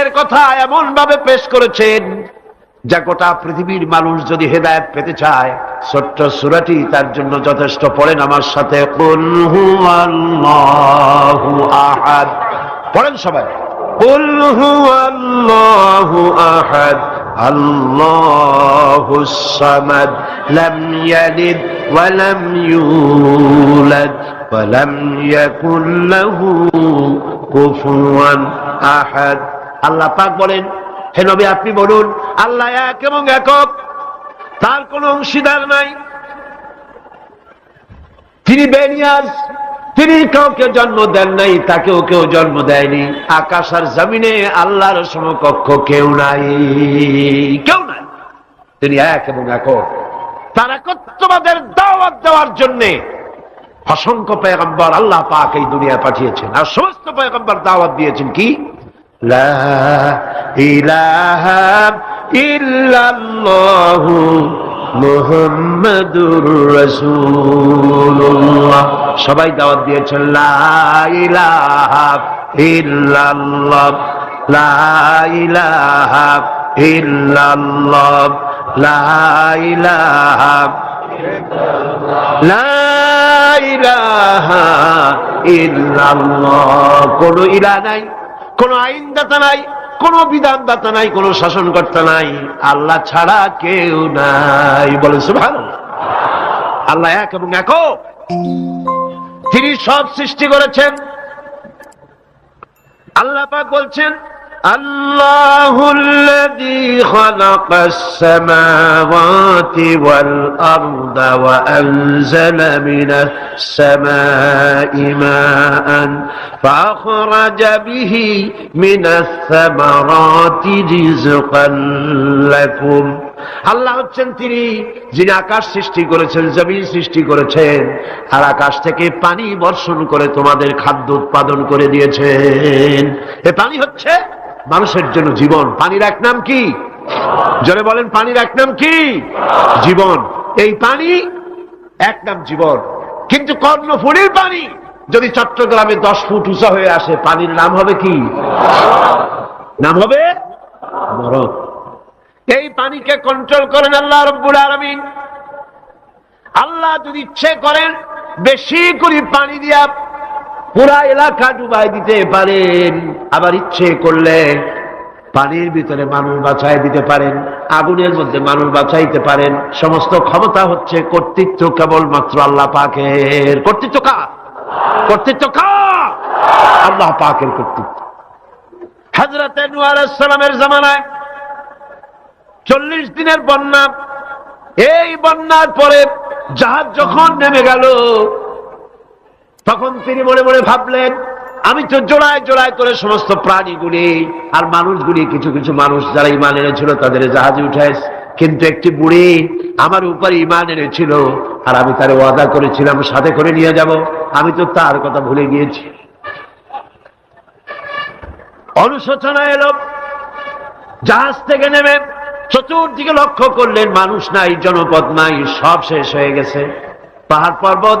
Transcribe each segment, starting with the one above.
দিনের কথা এমন ভাবে পেশ করেছেন, যা গোটা পৃথিবীর মানুষ যদি হেদায়ত পেতে চায়, ছোট্ট সুরাটি তার জন্য যথেষ্ট। পড়েন আমার সাথে পড়েন সবাই আহাদ। আল্লাহ পাক বলেন, হে নবী আপনি বলুন, আল্লাহ এক এবং একক, তার কোন অংশীদার নাই। তিনি বেনিয়াজ, তিনি কাউকে জন্ম দেন নাই, তাকেও কেউ জন্ম দেয়নি। আকাশ আর জমিনে আল্লাহর সমকক্ষ কেউ নাই। কেউ নাই। তিনি এক এবং একক। তার একত্ববাদের দাওয়াত দেওয়ার জন্যে অসংখ্য পেগম্বর আল্লাহ পাক এই দুনিয়ায় পাঠিয়েছেন। আর সমস্ত পেগম্বর দাওয়াত দিয়েছেন কি? লা ইলাহা ইল্লাল্লাহু মুহাম্মাদুর রাসূলুল্লাহ। সবাই দাওয়াত দিয়েছেন কোন ইলা নাই। কোন আইনদাতা নাই, কোন বিধানদাতা নাই, কোন শাসনকর্তা নাই। আল্লাহ ছাড়া কেউ নাই। বলে ভালো আল্লাহ এক এবং এক তিনি সব সৃষ্টি করেছেন। আল্লাহ পাক বলছেন الله الذي خلق السماوات والأرض وأنزل من السماء ماء فأخرج به من الثمرات رزقا لكم আল্লাহ হচ্ছেন তিনি যিনি আকাশ সৃষ্টি করেছেন জমিন সৃষ্টি করেছেন আর আকাশ থেকে পানি বর্ষণ করে তোমাদের খাদ্য উৎপাদন করে দিয়েছেন এ পানি হচ্ছে মানুষের জন্য জীবন। পানির এক নাম কি? জোরে বলেন, পানির এক নাম কি? জীবন। এই পানি এক নাম জীবন। কিন্তু কর্ণফুলির পানি, যদি চট্টগ্রামে দশ ফুট উঁচা হয়ে আসে, পানির নাম হবে কি? নাম হবে মরদ এই পানিকে কন্ট্রোল করেন আল্লাহ রব্বুল আলমিন। আল্লাহ যদি ইচ্ছে করেন, বেশি করে পানি দিয়া পুরা এলাকা ডুবাই দিতে পারেন। আবার ইচ্ছে করলে পানির ভিতরে মানুষ বাঁচাই দিতে পারেন, আগুনের মধ্যে মানুষ বাঁচাইতে পারেন। সমস্ত ক্ষমতা হচ্ছে কর্তৃত্ব কেবলমাত্র আল্লাহ পাকের। কর্তৃত্ব কা কর্তৃত্ব কা আল্লাহ পাকের কর্তৃত্ব। হাজরতে নুয়ার জামানায় চল্লিশ দিনের বন্যা, এই বন্যার পরে জাহাজ যখন নেমে গেল তখন তিনি মনে মনে ভাবলেন, আমি তো জোড়ায় জোড়ায় করে সমস্ত প্রাণীগুলি আর মানুষগুলি কিছু কিছু মানুষ যারা ইমান এনেছিল তাদের জাহাজে উঠায় কিন্তু একটি বুড়ি আমার উপরে ইমান এনেছিল, আর আমি তার ওয়াদা করেছিলাম, সাথে করে নিয়ে যাব। আমি তো তার কথা ভুলে গিয়েছি। অনুশোচনা এলো, জাহাজ থেকে নেমে চতুর্দিকে লক্ষ্য করলেন, মানুষ নাই, জনপদ নাই, সব শেষ হয়ে গেছে। পাহাড় পর্বত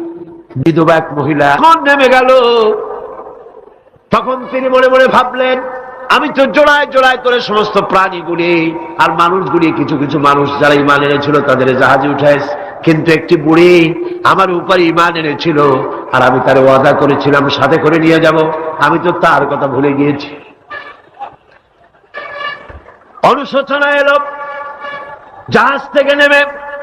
বিধবা এক মহিলা এখন নেমে গেল, তখন তিনি মনে মনে ভাবলেন, আমি তো জোড়ায় জোড়ায় করে সমস্ত প্রাণীগুলি আর মানুষগুলি, কিছু কিছু মানুষ যারা ইমান এনেছিল তাদের জাহাজে উঠায় কিন্তু একটি বুড়ি আমার উপরে ইমান এনেছিল আর আমি তার ওয়াদা করেছিলাম, সাথে করে নিয়ে যাব। আমি তো তার কথা ভুলে গিয়েছি। অনুশোচনা এলো, জাহাজ থেকে নেমে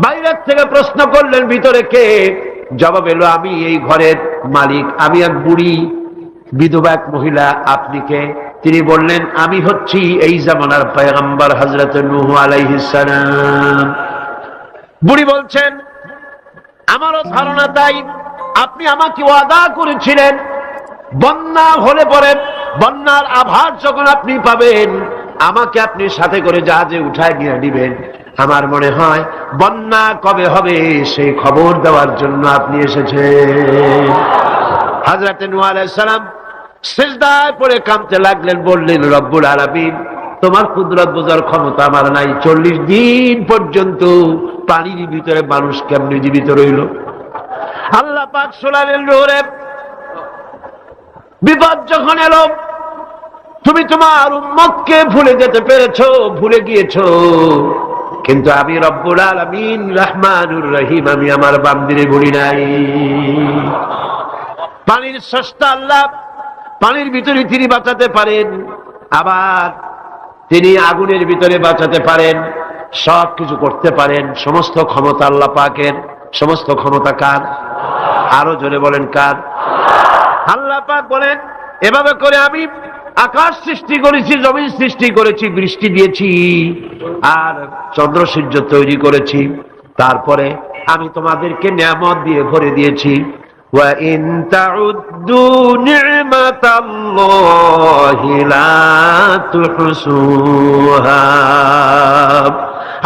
বাইরের থেকে প্রশ্ন করলেন, ভিতরে কে? জবাব এলো, আমি এই ঘরের মালিক, আমি এক বুড়ি, বিধবা এক মহিলা, আপনি কে? তিনি বললেন, আমি হচ্ছি এই জামানার পয়গম্বর হজরত নুহ আলাইহিসালাম বুড়ি বলছেন, আমারও ধারণা তাই, আপনি আমাকে ওয়াদা করেছিলেন, বন্যা হলে পরে বন্যার আভার যখন আপনি পাবেন আমাকে আপনি সাথে করে জাহাজে উঠায় নিয়ে দিবেন আমার মনে হয়, বন্যা কবে হবে সেই খবর দেওয়ার জন্য আপনি এসেছেন। হাজরাতে নুয়া আলাইসালাম সেজদায় পড়ে কামতে লাগলেন, বললেন, রব্বুল আলামিন, তোমার কুদরত বোঝার ক্ষমতা আমার নাই। চল্লিশ দিন পর্যন্ত পানির ভিতরে মানুষ কেমনি জীবিত রইল? আল্লাহ পাক শোনালেন রোরে বিপদ যখন এলো তুমি তোমার উম্মতকে ভুলে যেতে পেরেছ, ভুলে গিয়েছো। কিন্তু আমি রব্বুল আলামিন রহমানুর রহিম, আমি আমার বান্দিরে ভুলি নাই। পানির সস্তা আল্লাহ, পানির ভিতরে তিনি বাঁচাতে পারেন, আবার তিনি আগুনের ভিতরে বাঁচাতে পারেন, সব কিছু করতে পারেন। সমস্ত ক্ষমতা আল্লাহ পাকের, সমস্ত ক্ষমতা কার? আরও জোরে বলেন কার? আল্লাহ পাক বলেন, এভাবে করে আমি আকাশ সৃষ্টি করেছি, জমিন সৃষ্টি করেছি, বৃষ্টি দিয়েছি, আর চন্দ্র সূর্য তৈরি করেছি। তারপরে আমি তোমাদেরকে নিয়ামত দিয়ে ভরে দিয়েছি।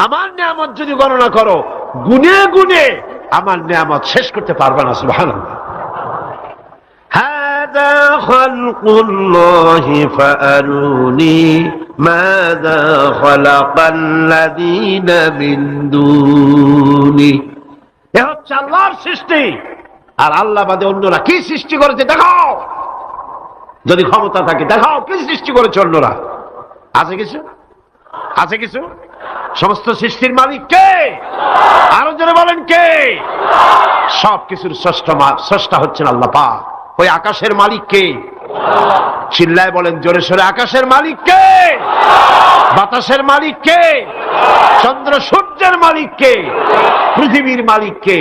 আমার নিয়ামত যদি গণনা করো, গুনে গুনে আমার নিয়ামত শেষ করতে পারবে না, সুবহানাল্লাহ। هذا خلق الله فأروني ماذا خلق الذين من دوني এ হচ্ছে আল্লাহর সৃষ্টি আর আল্লাহ বাদে অন্যরা কি সৃষ্টি করেছে দেখাও যদি ক্ষমতা থাকে দেখাও কি সৃষ্টি করেছে অন্যরা আছে কিছু আছে কিছু সমস্ত সৃষ্টির মালিক কে আরো জনে বলেন কে সব কিছুর ষষ্ঠ স্রষ্টা হচ্ছেন আল্লাহ পাক ওই আকাশের মালিক কে? চিল্লায় বলেন, জোরে সোরে, আকাশের মালিক কে? বাতাসের মালিক কে? চন্দ্র সূর্যের মালিক কে? পৃথিবীর মালিক কে?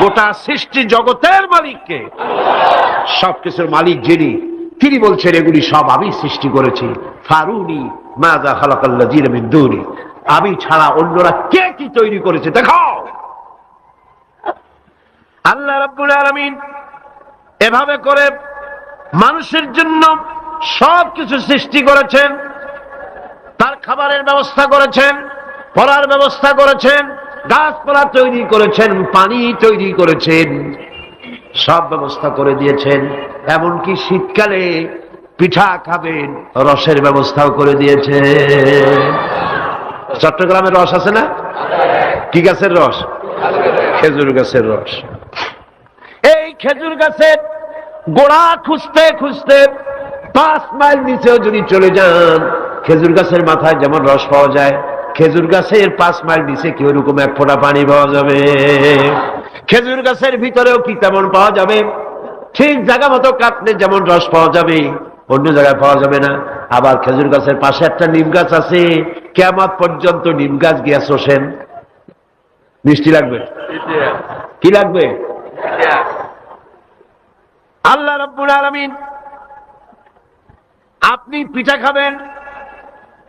গোটা সৃষ্টি জগতের মালিক কে? সবকিছুর মালিক যিনি, তিনি বলছেন, এগুলি সব আমি সৃষ্টি করেছি। ফারুনি মাজা খালাকাল্লা জিরমিন্দুরি আমি ছাড়া অন্যরা কে কি তৈরি করেছে, দেখাও। আল্লাহ রাব্বুল আলামিন এভাবে করে মানুষের জন্য সব কিছু সৃষ্টি করেছেন, তার খাবারের ব্যবস্থা করেছেন, পড়ার ব্যবস্থা করেছেন, গাছপালা তৈরি করেছেন, পানি তৈরি করেছেন, সব ব্যবস্থা করে দিয়েছেন। এমনকি শীতকালে পিঠা খাবেন, রসের ব্যবস্থাও করে দিয়েছে চট্টগ্রামের রস আছে না? কি গাছের রস? খেজুর গাছের রস। এই খেজুর গাছের গোড়া খুঁজতে খুঁজতে পাঁচ মাইল নিচেও যদি চলে যান, খেজুর গাছের মাথায় যেমন রস পাওয়া যায়, খেজুর গাছের পাঁচ মাইল নিচে কি ওরকম এক ফোঁটা পানি পাওয়া যাবে? খেজুর গাছের ভিতরেও কি তেমন পাওয়া যাবে? ঠিক জায়গা মতো কাটলে যেমন রস পাওয়া যাবে, অন্য জায়গায় পাওয়া যাবে না। আবার খেজুর গাছের পাশে একটা নিম গাছ আছে কেমন পর্যন্ত নিম গাছ গিয়া শোষেন। মিষ্টি লাগবে? কি লাগবে? আল্লাহ রব্বুল আলমিন, আপনি পিঠা খাবেন,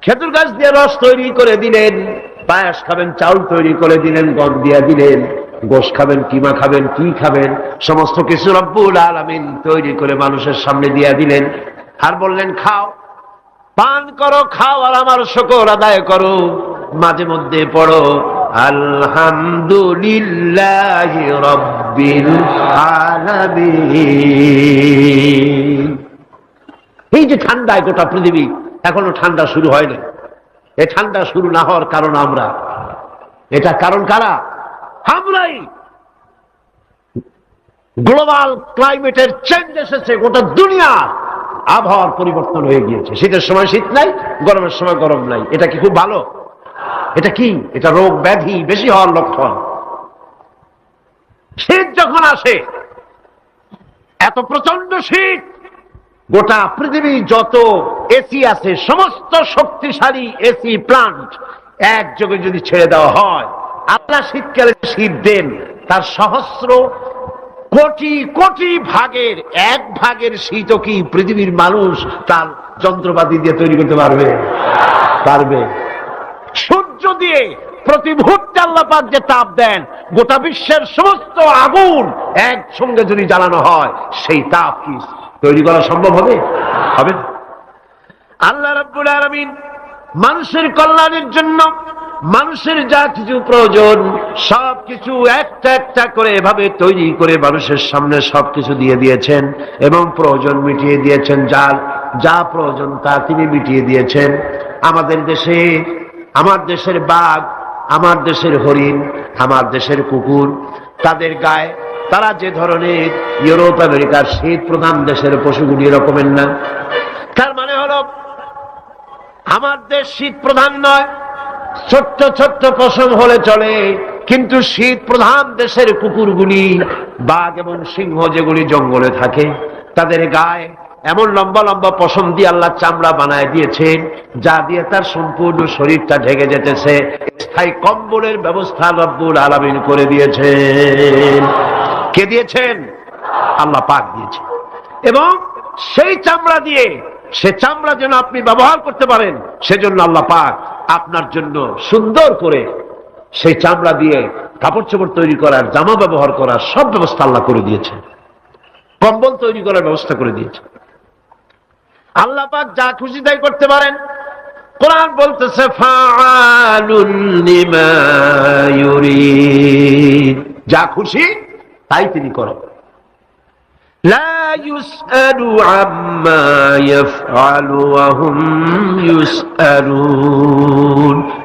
খেজুর গাছ দিয়ে রস তৈরি করে দিলেন, পায়াস খাবেন, চাউল তৈরি করে দিলেন, গম দিয়ে দিলেন, গোশ খাবেন, কিমা খাবেন, কি খাবেন, সমস্ত কিছু রব্বুল আলমিন তৈরি করে মানুষের সামনে দিয়ে দিলেন। আর বললেন, খাও, পান করো খাও আর আমার শকর আদায় করো, মাঝে মধ্যে পড়ো আলহামদুলিল্লাহ রব্বিল আলামিন। এই যে ঠান্ডায় গোটা পৃথিবী, এখনও ঠান্ডা শুরু হয়নি। এই ঠান্ডা শুরু না হওয়ার কারণ আমরা। এটা কারণ কারা? আমরাই। গ্লোবাল ক্লাইমেটের চেঞ্জ এসেছে, গোটা দুনিয়া আবহাওয়ার পরিবর্তন হয়ে গিয়েছে। শীতের সময় শীত নাই, গরমের সময় গরম নাই। এটা কি খুব ভালো? এটা কি? এটা রোগ ব্যাধি? বেশি হওয়ার লক্ষণ। শীত যখন আসে, এত প্রচণ্ড শীত, গোটা পৃথিবী যত এসি আছে, সমস্ত শক্তিশালী এসি প্লান্ট একযোগে যদি ছেড়ে দেওয়া হয় আল্লাহ শীতকালে শীত দেন, তার সহস্র কোটি কোটি ভাগের, এক ভাগের শীতও কি পৃথিবীর মানুষ তার যন্ত্রপাতি দিয়ে তৈরি করতে পারবে? পারবে। দিয়ে প্রতি মুহূর্তে আল্লাহ পাক যে তাপ দেন, গোটা বিশ্বের সমস্ত আগুন একসঙ্গে যদি জ্বালানো হয়, সেই তাপ কি তৈরি করা সম্ভব হবে? হবে আল্লাহ রাব্বুল আলামিন মানুষের কল্যাণের জন্য মানুষের যা কিছু প্রয়োজন সব কিছু একটা একটা করে এভাবে তৈরি করে মানুষের সামনে সবকিছু দিয়ে দিয়েছেন এবং প্রয়োজন মিটিয়ে দিয়েছেন, যার যা প্রয়োজন তা তিনি মিটিয়ে দিয়েছেন। আমাদের দেশে আমার দেশের বাঘ, আমার দেশের হরিণ, আমার দেশের কুকুর, তাদের গায়ে, তারা যে ধরনের ইউরোপ, আমেরিকার শীত প্রধান দেশের পশুগুলি এরকমের না। তার মানে হলো, আমার দেশ শীত প্রধান নয়, ছোট্ট ছোট্ট পশম হলে চলে, কিন্তু শীত প্রধান দেশের কুকুরগুলি, বাঘ এবং সিংহ যেগুলি জঙ্গলে থাকে, তাদের গায়ে এমন লম্বা লম্বা পশম দিয়ে আল্লাহ চামড়া বানায় দিয়েছেন, যা দিয়ে তার সম্পূর্ণ শরীরটা ঢেকে যেতেছে। স্থায়ী কম্বলের ব্যবস্থা রব্বুল আলামিন করে দিয়েছেন। কে দিয়েছেন? আল্লাহ পাক দিয়েছে এবং সেই চামড়া দিয়ে, সে চামড়া যেন আপনি ব্যবহার করতে পারেন, সেজন্য আল্লাহ পাক আপনার জন্য সুন্দর করে সেই চামড়া দিয়ে কাপড় চোপড় তৈরি করার, জামা ব্যবহার করার সব ব্যবস্থা আল্লাহ করে দিয়েছে কম্বল তৈরি করার ব্যবস্থা করে দিয়েছে আল্লাহ পাক যা খুশি তাই করতে পারেন। কোরআন বলতেছে যা খুশি তাই তিনি করো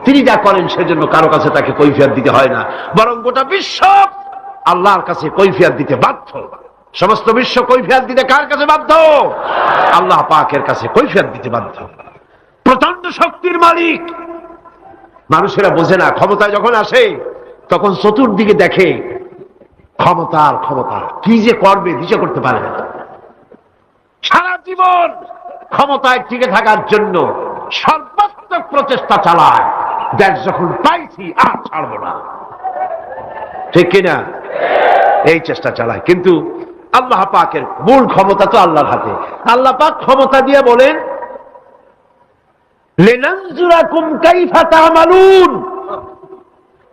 তিনি যা করেন সেজন্য কারও কাছে তাকে কৈফিয়াত দিতে হয় না। বরং গোটা বিশ্ব আল্লাহর কাছে কৈফিয়াত দিতে বাধ্য। সমস্ত বিশ্ব কৈফিয়ত দিতে কার কাছে বাধ্য? আল্লাহ পাকের কাছে কৈফিয়ত দিতে বাধ্য। প্রচণ্ড শক্তির মালিক। মানুষেরা বোঝে না, ক্ষমতায় যখন আসে, তখন চতুর্দিকে দেখে ক্ষমতার ক্ষমতা কি যে করবে দিশা করতে পারে না। সারা জীবন ক্ষমতায় টিকে থাকার জন্য সর্বাত্মক প্রচেষ্টা চালায়। দেশ যখন পাইছি, আর ছাড়বো না। ঠিক কিনা? এই চেষ্টা চালায়। কিন্তু আল্লাহ পাকের মূল ক্ষমতা তো আল্লাহর হাতে। আল্লাহ পাক ক্ষমতা দিয়ে বলেন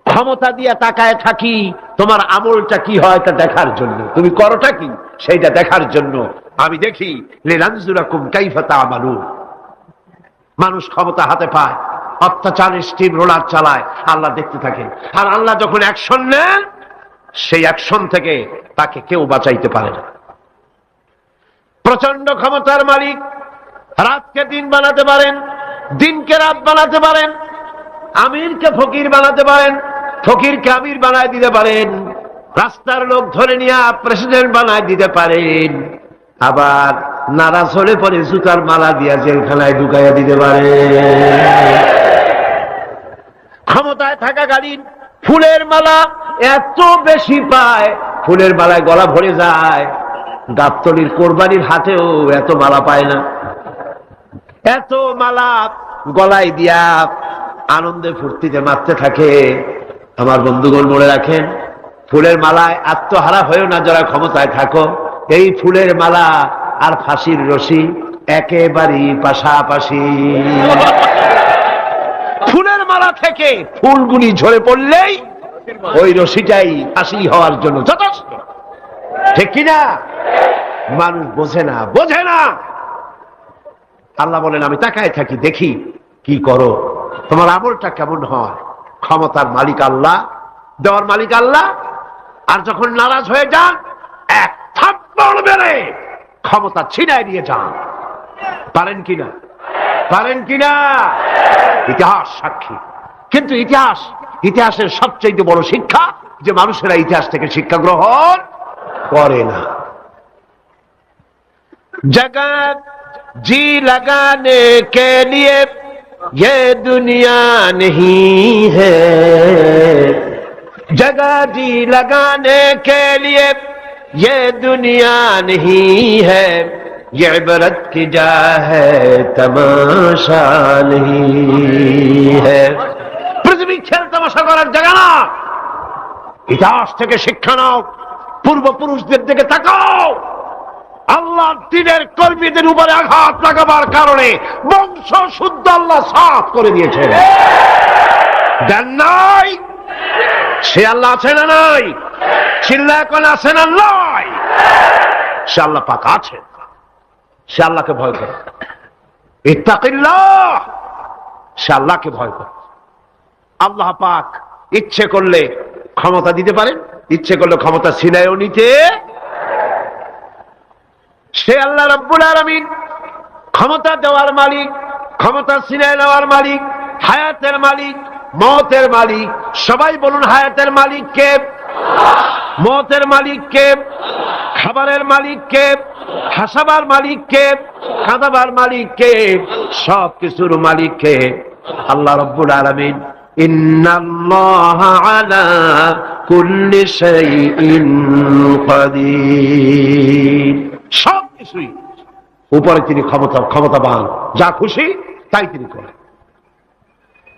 ক্ষমতা দিয়ে তাকায় থাকি, তোমার আমলটা কি হয় তা দেখার জন্য। তুমি করোটা কি? সেইটা দেখার জন্য। আমি দেখি মানুষ ক্ষমতা হাতে পায় অত্যাচার স্টিম রোলার চালায়, আল্লাহ দেখতে থাকে। আর আল্লাহ যখন অ্যাকশন নেন সেই অ্যাকশন থেকে তাকে কেউ বাঁচাইতে পারে না। প্রচণ্ড ক্ষমতার মালিক, রাতকে দিন বানাতে পারেন, দিনকে রাত বানাতে পারেন, আমিরকে ফকির বানাতে পারেন, ফকিরকে আমির বানায় দিতে পারেন, রাস্তার লোক ধরে নিয়ে প্রেসিডেন্ট বানায় দিতে পারেন, আবার নারাজ হলে পরে জুতার মালা দিয়া জেলখানায় ঢুকাইয়া দিতে পারে ক্ষমতায় থাকা থাকাকালীন ফুলের মালা এত বেশি পায়, ফুলের মালায় গলা ভরে যায়। গাবতলির কোরবানির হাতেও এত মালা পায় না। এত মালা গলায় দিয়া আনন্দে ফুর্তিতে মারতে থাকে। আমার বন্ধুগণ মনে রাখেন, ফুলের মালায় আত্মহারা হয়েও না, যারা ক্ষমতায় থাকো। এই ফুলের মালা আর ফাঁসির রশি একেবারেই পাশাপাশি। ফুলের মালা থেকে ফুলগুলি ঝরে পড়লেই ওই রশিটাই ফাঁসি হওয়ার জন্য যথেষ্ট। ঠিক কিনা? মানুষ বোঝে না বোঝে না। আল্লাহ বলেন, আমি তাকায় থাকি, দেখি কি করো। তোমার আমলটা কেমন হয়? ক্ষমতার মালিক আল্লাহ, দেওয়ার মালিক আল্লাহ, আর যখন নারাজ হয়ে যান, এক থাপ্পড় মেরে ক্ষমতা ছিনায় দিয়ে যান। পারেন কিনা? পারেন কিনা ইতিহাস সাক্ষী কিন্তু ইতিহাস ইতিহাসের সবচেয়ে বড় শিক্ষা যে মানুষেরা ইতিহাস থেকে শিক্ষা গ্রহণ করে না जगत जी लगाने के लिए ये दुनिया नहीं है जगह जी लगाने के लिए ये दुनिया नहीं है یہ عبرت کی جا ہے تماشا نہیں ہے পৃথিবী খেল তামাশা করার জায়গা না ইতিহাস থেকে শিক্ষা নাও, পূর্বপুরুষদের দিকে তাকাও। আল্লাহ দিনের কর্মীদের উপরে আঘাত লাগাবার কারণে বংশ শুদ্ধ আল্লাহ সাফ করে দিয়েছেন। দেন নাই? সে আল্লাহ আছে না নাই? চিল্লা এখন আছে না নাই? সে আল্লাহ পাক আছেন। সে আল্লাহকে ভয় করে। ইত্তাকিল্লাহ! সে আল্লাহকে ভয় করে। আল্লাহ পাক ইচ্ছে করলে ক্ষমতা দিতে পারেন, ইচ্ছে করলে ক্ষমতা ছিনায়ও নিতে। সে আল্লাহ রব্বুল আলমিন ক্ষমতা দেওয়ার মালিক, ক্ষমতা ছিনায় নেওয়ার মালিক, হায়াতের মালিক, মতের মালিক। সবাই বলুন হায়াতের মালিক কে? মতের মালিক কে? খাবারের মালিক কে হাসাবার মালিক কে কাঁদাবার মালিক কে সব কিছুর মালিক কে আল্লাহ রব্বুল আলমিন সব কিছুই উপরে তিনি ক্ষমতা, ক্ষমতাবান। যা খুশি, তাই তিনি করেন।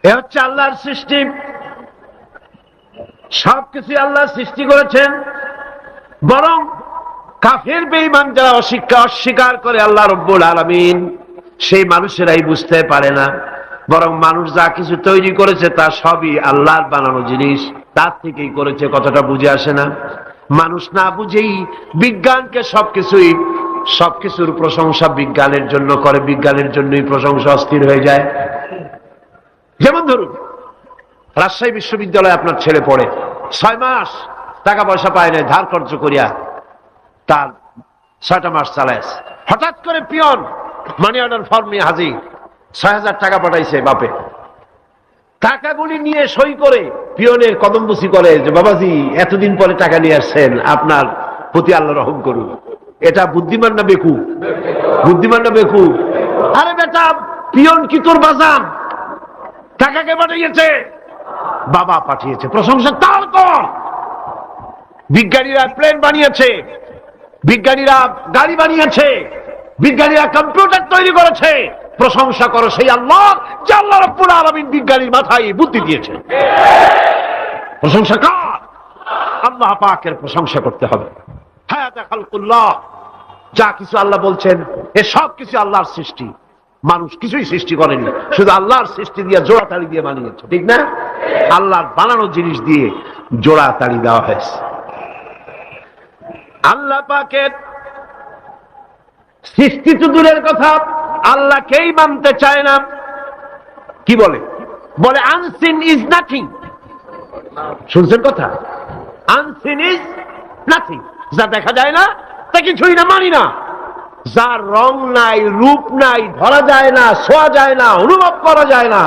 এ হচ্ছে আল্লাহর সৃষ্টি। সবকিছু আল্লাহ সৃষ্টি করেছেন। বরং কাফের, বেঈমান যারা অশিক্ষা অস্বীকার করে আল্লাহ রব্বুল আলমিন, সেই মানুষেরাই বুঝতে পারে না। বরং মানুষ যা কিছু তৈরি করেছে তা সবই আল্লাহর বানানো জিনিস। তার থেকেই করেছে কতটা বুঝে আসে না। মানুষ না বুঝেই বিজ্ঞানকে সবকিছুই, সবকিছুর প্রশংসা বিজ্ঞানের জন্য করে, বিজ্ঞানের জন্যই প্রশংসা অস্থির হয়ে যায়। যেমন ধরুন, রাজশাহী বিশ্ববিদ্যালয়ে আপনার ছেলে পড়ে, ছয় মাস টাকা পয়সা পায় না ধার খরচ করিয়া তার ছয়টা মাস চালাইছে। হঠাৎ করে পিয়ন মানি অর্ডার ফর্ম নিয়ে হাজির। ছয় হাজার টাকা পাঠাইছে বাপে। টাকাগুলি নিয়ে সই করে পিয়নের কদমবুসি করে যে, বাবাজি, এতদিন পরে টাকা নিয়ে আসছেন, আপনার প্রতি আল্লাহ রহম করুন। এটা বুদ্ধিমান না বেকু? বুদ্ধিমান না বেকু? আরে বেটা, পিয়ন কি তোর বাজান টাকাকে পাঠিয়েছে। বাবা পাঠিয়েছে। প্রশংসা তার কর। বিজ্ঞানীরা প্লেন বানিয়েছে। বিজ্ঞানীরা গাড়ি বানিয়েছে, বিজ্ঞানীরা কম্পিউটার তৈরি করেছে। প্রশংসা করো সেই আল্লাহ, যে রব্বুল আলমিন বিজ্ঞানীর মাথায় বুদ্ধি দিয়েছে। প্রশংসা কার। আল্লাহ পাকের প্রশংসা করতে হবে। হ্যাঁ যা কিছু আল্লাহ বলছেন, এ সব কিছু আল্লাহর সৃষ্টি। মানুষ কিছুই সৃষ্টি করেনি, শুধু আল্লাহর সৃষ্টি দিয়ে জোড়া তাড়ি দিয়ে বানিয়েছে, ঠিক না? আল্লাহর বানানো জিনিস দিয়ে জোড়া তাড়ি দেওয়া হয়েছে। আল্লাহ পাকের সৃষ্টি তো দূরের কথা আল্লাহকেই মানতে চায় না? কি বলে? বলে আনসিন ইজ নাথিং শুনছেন কথা? আনসিন ইজ নাথিং যা দেখা যায় না, তা কিছুই না, মানি না। যার রং নাই, রূপ নাই, ধরা যায় না, শোয়া যায় না, অনুভব করা যায় না,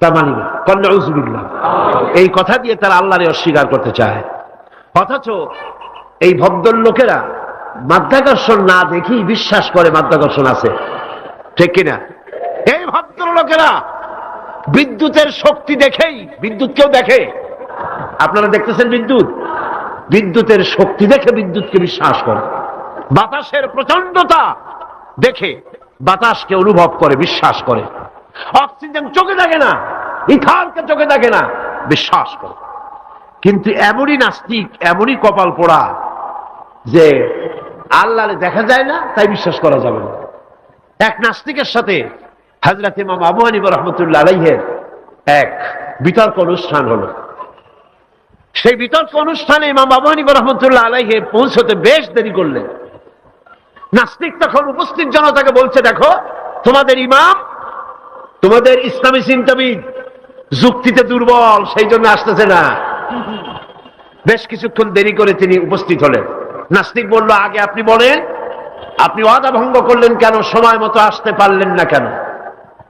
তা মানি না। কন্যা এই কথা দিয়ে তারা আল্লাহরে অস্বীকার করতে চায়। অথচ এই ভদ্র লোকেরা মাধ্যাকর্ষণ না দেখেই বিশ্বাস করে মাধ্যাকর্ষণ আছে। ঠিক কিনা? এই ভদ্র লোকেরা বিদ্যুতের শক্তি দেখেই, বিদ্যুৎ কেউ দেখে? আপনারা দেখতেছেন বিদ্যুৎ? বিদ্যুতের শক্তি দেখে বিদ্যুৎকে বিশ্বাস করে। বাতাসের প্রচন্ডতা দেখে বাতাসকে অনুভব করে, বিশ্বাস করে। অক্সিজেন চোখে দেখে না ইথারকে চোখে দেখে না, বিশ্বাস করে। কিন্তু এমনই নাস্তিক, এমনই কপাল পোড়া যে আল্লাহরে দেখা যায় না, তাই বিশ্বাস করা যাবে না। এক নাস্তিকের সাথে হাজরাত ইমাম আবু রহমতুল্লাহ আলাইহের এক বিতর্ক অনুষ্ঠান হলো। সেই বিতর্ক অনুষ্ঠানে ইমাম আবু হানিফ রহমতুল্লাহ আলাইহে পৌঁছতে বেশ দেরি করলেন। নাস্তিক তখন উপস্থিত জনতাকে বলছে, দেখো, তোমাদের ইমাম, তোমাদের ইসলামী চিন্তাবিদ যুক্তিতে দুর্বল, সেই জন্য আসতেছে না। বেশ কিছুক্ষণ দেরি করে তিনি উপস্থিত হলেন। নাস্তিক বলল, আগে আপনি বলেন, আপনি ওয়াদা ভঙ্গ করলেন কেন, সময় মতো আসতে পারলেন না কেন?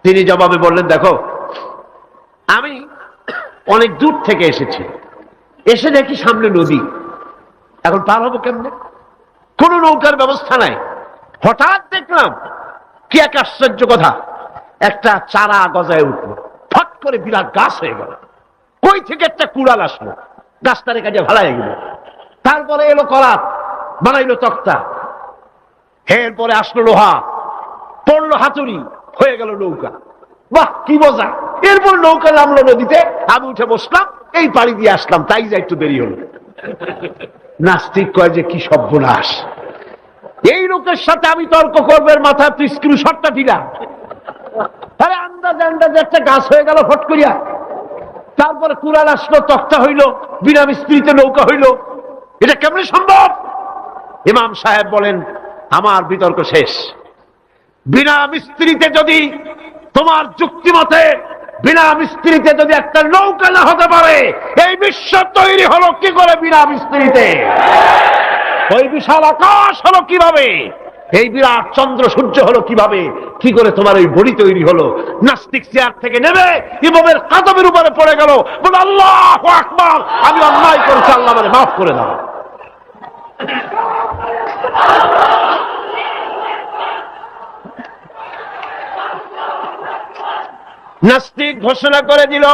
তিনি জবাবে বললেন, দেখো, আমি অনেক দূর থেকে এসেছি, এসে দেখি সামনে নদী। এখন পার হব কেমনে? কোন নৌকার ব্যবস্থা নাই। হঠাৎ দেখলাম, কি এক আশ্চর্য কথা, একটা চারা গজায় উঠল, ফট করে বিরাট গাছ হয়ে গেল। কই থেকে একটা কুড়াল আসলো গাছটারে কাজে ভালাই গেল। তারপরে এলো করাত বানাইলো তক্তা। এরপরে আসলো লোহা, পড়ল হাতুড়ি, হয়ে গেল নৌকা। বাহ, কি মজা! এরপর নৌকা নামলো নদীতে, আমি উঠে বসলাম, এই পাড়ি দিয়ে আসলাম, তাই যা একটু দেরি হলো। নাস্তিক কয় যে কি সর্বনাশ। এই লোকের সাথে আমি তর্ক করব মাথায় তুই স্ক্রু শটটা দিলাম। আরে আন্দাজ আন্দাজে একটা গাছ হয়ে গেল ফট করিয়া। তারপরে কুরাল আসলো, তক্তা হইল বিনা মিস্ত্রিতে নৌকা হইল। এটা কেমন সম্ভব? ইমাম সাহেব বলেন, আমার বিতর্ক শেষ। বিনা মিস্ত্রিতে যদি তোমার যুক্তি মতে, বিনা মিস্ত্রিতে যদি একটা নৌকা না হতে পারে, এই বিশ্ব তৈরি হলো কি করে বিনা মিস্ত্রিতে? ওই বিশাল আকাশ হলো কীভাবে? এই বিরাট চন্দ্র সূর্য হলো কীভাবে? কি করে তোমার ওই বড়ি তৈরি হলো? নাস্তিক চেয়ার থেকে নেবে ইমামের কাদমের উপরে পড়ে গেল। বলে, আল্লাহ আকবার! আমি অন্যায় করেছি, আল্লাহ মানে মাফ করে দাও। নাস্তিক ঘোষণা করে দিল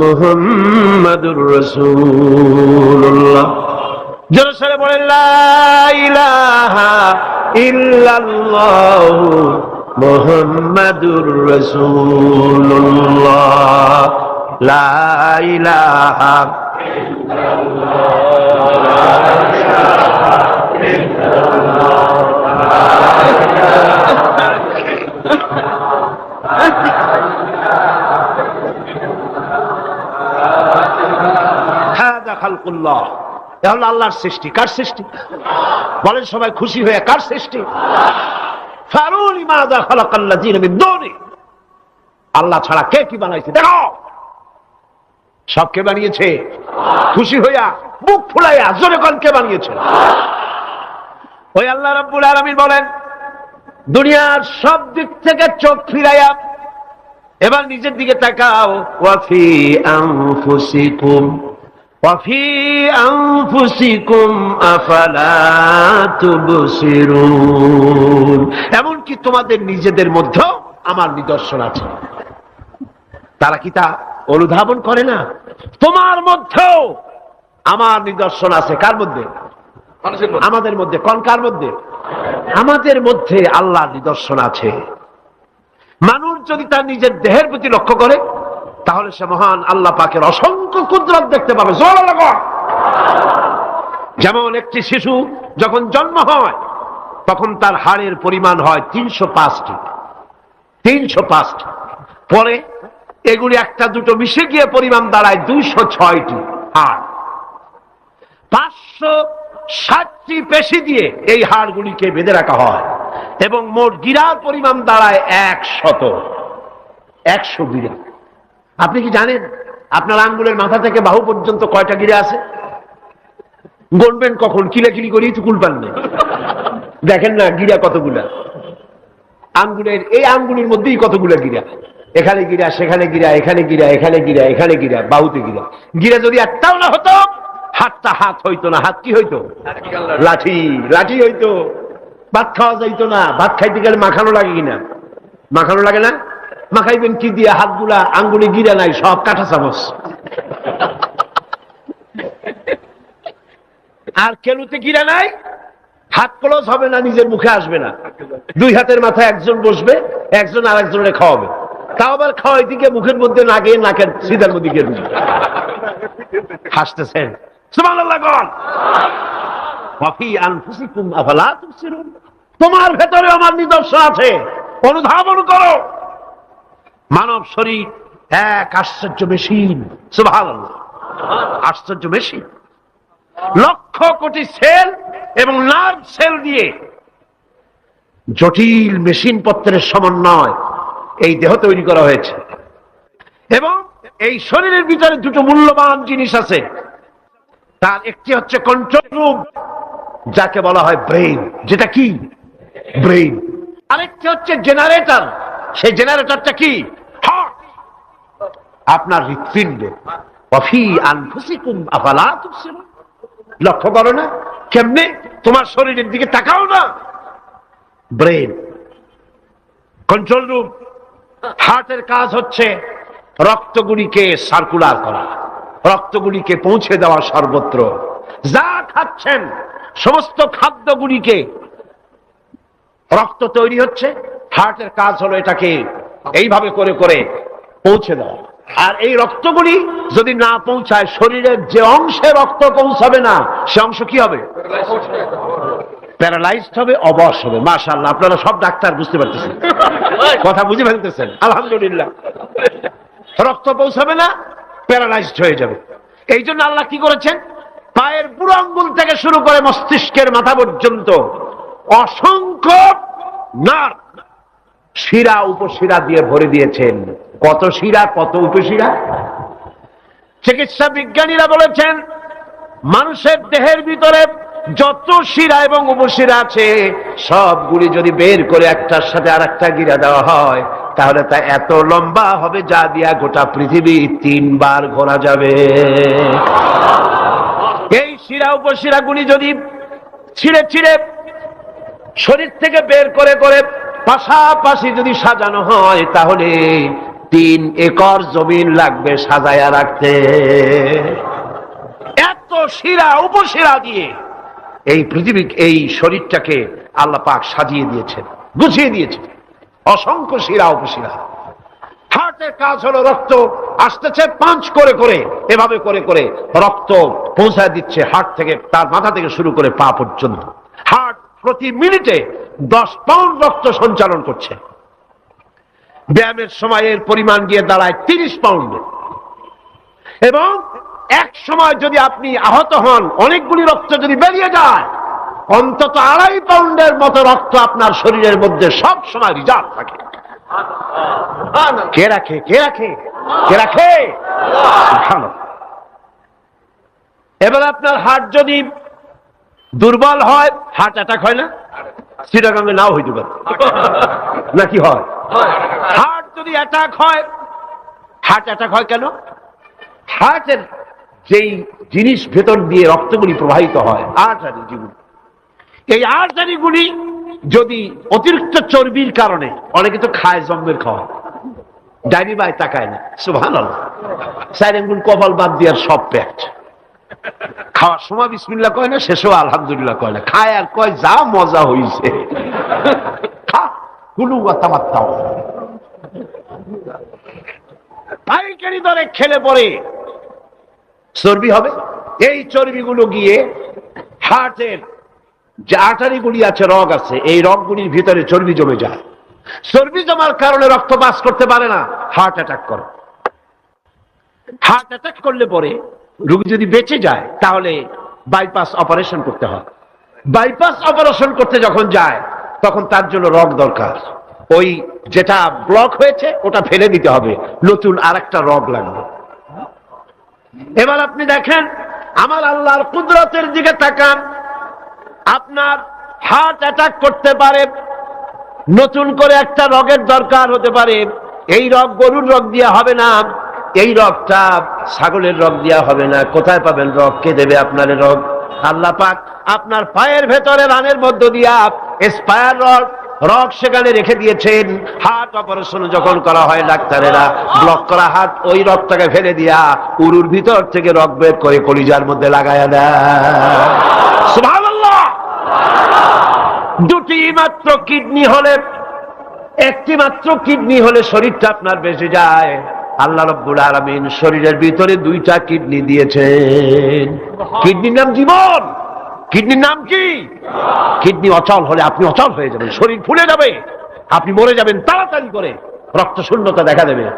মুহাম্মাদুর রাসূলুল্লাহ। জোরে সরে বলেন মুহাম্মাদুর রাসূলুল্লাহ। লা ইলাহা হাদা খালকুল্লাহ। এ হলো আল্লাহর সৃষ্টি। কার সৃষ্টি? বলেন সবাই খুশি হয়ে কার সৃষ্টি? ফারুনি মাদা খালাকাল্লাহ জিন দৌড়ি আল্লাহ ছাড়া কে কি বানাইছে? দেখো। সব কে বানিয়েছে? খুশি হইয়া বুক ফুলাইয়া জোরে কন কে বানিয়েছে? ওই আল্লাহ রাব্বুল আলামিন বলেন, দুনিয়ার সব দিক থেকে চোখ ফিরাইয়া এবার নিজের দিকে তাকাও। ওয়াফি আনফুসিকুম ওয়াফি আনফুসিকুম আফালা তুবসিরুন। এমনকি তোমাদের নিজেদের মধ্যেও আমার নিদর্শন আছে। তারা কি তা অনুধাবন করে না। তোমার মধ্যেও আমার নিদর্শন আছে। কার মধ্যে? আমাদের মধ্যে। কোন কার মধ্যে? আমাদের মধ্যে আল্লাহ নিদর্শন আছে। মানুষ যদি তার নিজের দেহের প্রতি লক্ষ্য করে তাহলে সে মহান আল্লাহ পাকের অসংখ্য কুদরত দেখতে পাবে। যেমন একটি শিশু যখন জন্ম হয় তখন তার হাড়ের পরিমাণ হয় তিনশো পাঁচটি। তিনশো পাঁচটি। পরে এগুলি একটা দুটো মিশে গিয়ে পরিমাণ দাঁড়ায় দুইশো ছয়টি। হাড়। পাঁচশো ষাটটি পেশি দিয়ে এই হাড়গুলিকে বেঁধে রাখা হয় এবং মোট গিরার পরিমাণ দাঁড়ায় একশত। একশো গিরা আপনি কি জানেন আপনার আঙ্গুলের মাথা থেকে বাহু পর্যন্ত কয়টা গিরা আছে? গণবেন কখন? কিলাকিলি করেই তো কুল পান না দেখেন না গিরা কতগুলা। আঙ্গুলের এই আঙ্গুলের মধ্যেই কতগুলা গিরা। এখানে গিরা, সেখানে গিরা, এখানে গিরা এখানে গিরা এখানে গিরা, বাহুতে গিরা। গিরা যদি একটাও না হতো, হাতটা হাত হইতো না, হাত কি হইতো? লাঠি লাঠি হইতো। ভাত খাওয়া যাইতো না, ভাত খাইতে গেলে মাখানো লাগে কিনা? মাখানো লাগে না? মাখাইবেন কি দিয়ে? হাতগুলা, আঙ্গুলে গিরা নাই, সব কাঁটা চামচ। আর কেলুতে গিরা নাই? হাত ক্লোজ হবে না, নিজের মুখে আসবে না। দুই হাতের মাথায় একজন বসবে, একজন আর একজনের খাওয়াবে। তাও আবার খাওয়াই দিকে, মুখের মধ্যে না গিয়ে নাকের সিধার মধ্যে ঢুকবে। হাসতেছেন। তোমার ভেতরে আমার নিদর্শন আছে। অনুধাবন করো। মানব শরীর এক আশ্চর্য মেশিন আশ্চর্য মেশিন লক্ষ কোটি সেল এবং নার্ভ সেল দিয়ে জটিল মেশিন পত্রের সমন্বয় এই দেহ তৈরি করা হয়েছে। এবং এই শরীরের ভিতরে দুটো মূল্যবান জিনিস আছে। তার একটি হচ্ছে কন্ট্রোল রুম যাকে বলা হয় ব্রেইন যেটা কি? ব্রেইন আরেকটি হচ্ছে জেনারেটর সেই জেনারেটরটা কি? আপনার হৃৎপিণ্ড। লক্ষ্য করো না, কেমনে? তোমার শরীরের দিকে তাকাও না। ব্রেন কন্ট্রোল রুম হার্টের কাজ হচ্ছে রক্তগুলিকে সার্কুলার করা, রক্তগুলিকে পৌঁছে দেওয়া সর্বত্র। যা খাচ্ছেন, সমস্ত খাদ্যগুলিকে। রক্ত তৈরি হচ্ছে, হার্টের কাজ হলো এটাকে এইভাবে করে করে পৌঁছে দেওয়া। আর এই রক্তগুলি যদি না পৌঁছায়, শরীরের যে অংশে রক্ত পৌঁছাবে না, সে অংশ কি হবে? প্যারালাইজড হবে অবশ হবে। মাশাল্লাহ আপনারা সব ডাক্তার বুঝতে পারতেছেন। কথা বুঝে ফেলতেছেন। আলহামদুলিল্লাহ। রক্ত পৌঁছাবে না প্যারালাইজড হয়ে যাবে। এই জন্য আল্লাহ কি করেছেন? পায়ের বুড়ো আঙ্গুল থেকে শুরু করে মস্তিষ্কের মাথা পর্যন্ত অসংখ্য নার শিরা উপশিরা দিয়ে ভরে দিয়েছেন। কত শিরা কত উপশিরা? চিকিৎসা বিজ্ঞানীরা বলেছেন মানুষের দেহের ভিতরে যত শিরা এবং উপশিরা আছে, সবগুলি যদি বের করে একটার সাথে আর একটা গিরা দেওয়া হয়, তাহলে তা এত লম্বা হবে যা দিয়া গোটা পৃথিবী তিনবার ঘোরা যাবে। এই শিরা উপশিরা গুলি যদি ছিঁড়ে ছিঁড়ে শরীর থেকে বের করে করে পাশাপাশি যদি সাজানো হয়, তাহলে তিন একর জমিন লাগবে সাজায়া রাখতে। এত শিরা, উপশিরা দিয়ে এই পৃথিবী, এই শরীরটাকে আল্লাহ পাক সাজিয়ে দিয়েছেন, গুছিয়ে দিয়েছেন। অসংখ্য শিরা উপশিরা। হার্টের কাজ হলো রক্ত আসতেছে পাঁচ করে করে, এভাবে করে করে রক্ত পৌঁছায় দিচ্ছে হার্ট থেকে, তার মাথা থেকে শুরু করে পা পর্যন্ত। হার্ট প্রতি মিনিটে দশ পাউন্ড রক্ত সঞ্চালন করছে। ব্যায়ামের সময়ের পরিমাণ গিয়ে দাঁড়ায় তিরিশ পাউন্ড। এবং এক সময় যদি আপনি আহত হন, অনেকগুলি রক্ত যদি বেরিয়ে যায়, অন্তত আড়াই পাউন্ডের মতো রক্ত আপনার শরীরের মধ্যে সব সময় রিজার্ভ থাকে। কে রাখে? কে রাখে? কে রাখে? এবার আপনার হার্ট যদি দুর্বল হয়, হার্ট অ্যাটাক হয় না? চিটাগাঙ্গে নাও হইতে পারে। নাকি হয়? হার্ট যদি অ্যাটাক হয়, হার্ট অ্যাটাক হয় কেন? হার্টের যেই জিনিস ভেতর দিয়ে রক্তগুলি প্রবাহিত হয় আর্টারি যেগুলি এই আর্টারিগুলি যদি অতিরিক্ত চর্বির কারণে, অনেকে তো খায় জন্মের খাওয়া, ডাইনি বাই তাকায় না সুভান সাইড আঙ্গুল কপাল বাদ দিয়ার সব প্যাট খাওয়ার সময় বিসমিল্লা কয় না, শেষও আলহামদুলিল্লাহ কয় না। খায় আর কয়, যা মজা কথাবার্তাও পাইকারি দরে খেলে পরে চর্বি হবে? এই চর্বিগুলো গিয়ে হার্টের যে আটারিগুলি আছে, রগ আছে, এই রগগুলির ভিতরে চর্বি জমে যায়। চর্বি জমার কারণে রক্ত পাস করতে পারে না। হার্ট অ্যাটাক করে। হার্ট অ্যাটাক করলে পরে রোগী যদি বেঁচে যায়, তাহলে বাইপাস অপারেশন করতে হয়। বাইপাস অপারেশন করতে যখন যায়, তখন তার জন্য রগ দরকার। ওই যেটা ব্লক হয়েছে, ওটা ফেলে দিতে হবে। নতুন আর একটা রগ লাগবে। এবার আপনি দেখেন, আমার আল্লাহর কুদরতের দিকে তাকান। আপনার হার্ট অ্যাটাক করতে পারে, নতুন করে একটা রগের দরকার হতে পারে। এই রগ গরুর রগ দিয়া হবে না, এই রগটা ছাগলের রগ দিয়া হবে না। কোথায় পাবেন রগ? কে দেবে আপনার রগ? আল্লাহ পাক আপনার পায়ের ভেতরে রানের মধ্য দিয়া স্পায়ার রগ রগ সেখানে রেখে দিয়েছেন। হার্ট অপারেশন যখন করা হয় ডাক্তারেরা ব্লক করা হার্ট ওই রগটাকে ফেলে দিয়া উরুর ভিতর থেকে রক বের করে কলিজার মধ্যে লাগায়া দেয়। দুটি মাত্র কিডনি হলে, একটি মাত্র কিডনি হলে শরীরটা আপনার বেঁচে যায়। আল্লাহ রব্বুল আলমিন শরীরের ভিতরে দুইটা কিডনি দিয়েছেন। কিডনির নাম জীবন। কিডনির নাম কি? কিডনি অচল হলে আপনি অচল হয়ে যাবেন, শরীর ফুলে যাবে। আপনি মরে যাবেন, তাড়াতাড়ি করে। রক্ত শূন্যতা দেখা দেবে।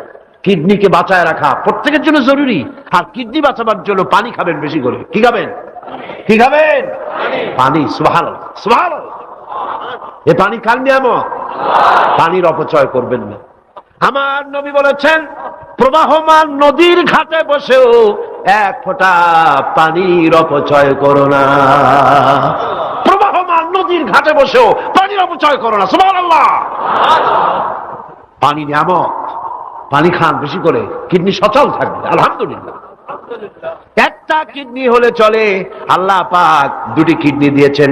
কিডনিকে বাঁচায় রাখা প্রত্যেকের জন্য জরুরি। আর কিডনি বাঁচাবার জন্য পানি খাবেন বেশি করে। কি খাবেন? কি খাবেন? পানি। সুহাল সুহাল এ পানি খান নিয়ামত। পানির অপচয় করবেন না। আমার নবী বলেছেন, প্রবাহমান নদীর ঘাটে বসেও এক ফোঁটা পানির অপচয় করো না। প্রবাহমান নদীর ঘাটে বসেও পানির অপচয় করো না পানি নিয়ামত, পানি খান বেশি করে, কিডনি সচল থাকবে, আলহামদুলিল্লাহ। একটা কিডনি হলে চলে, আল্লাহ পাক দুটি কিডনি দিয়েছেন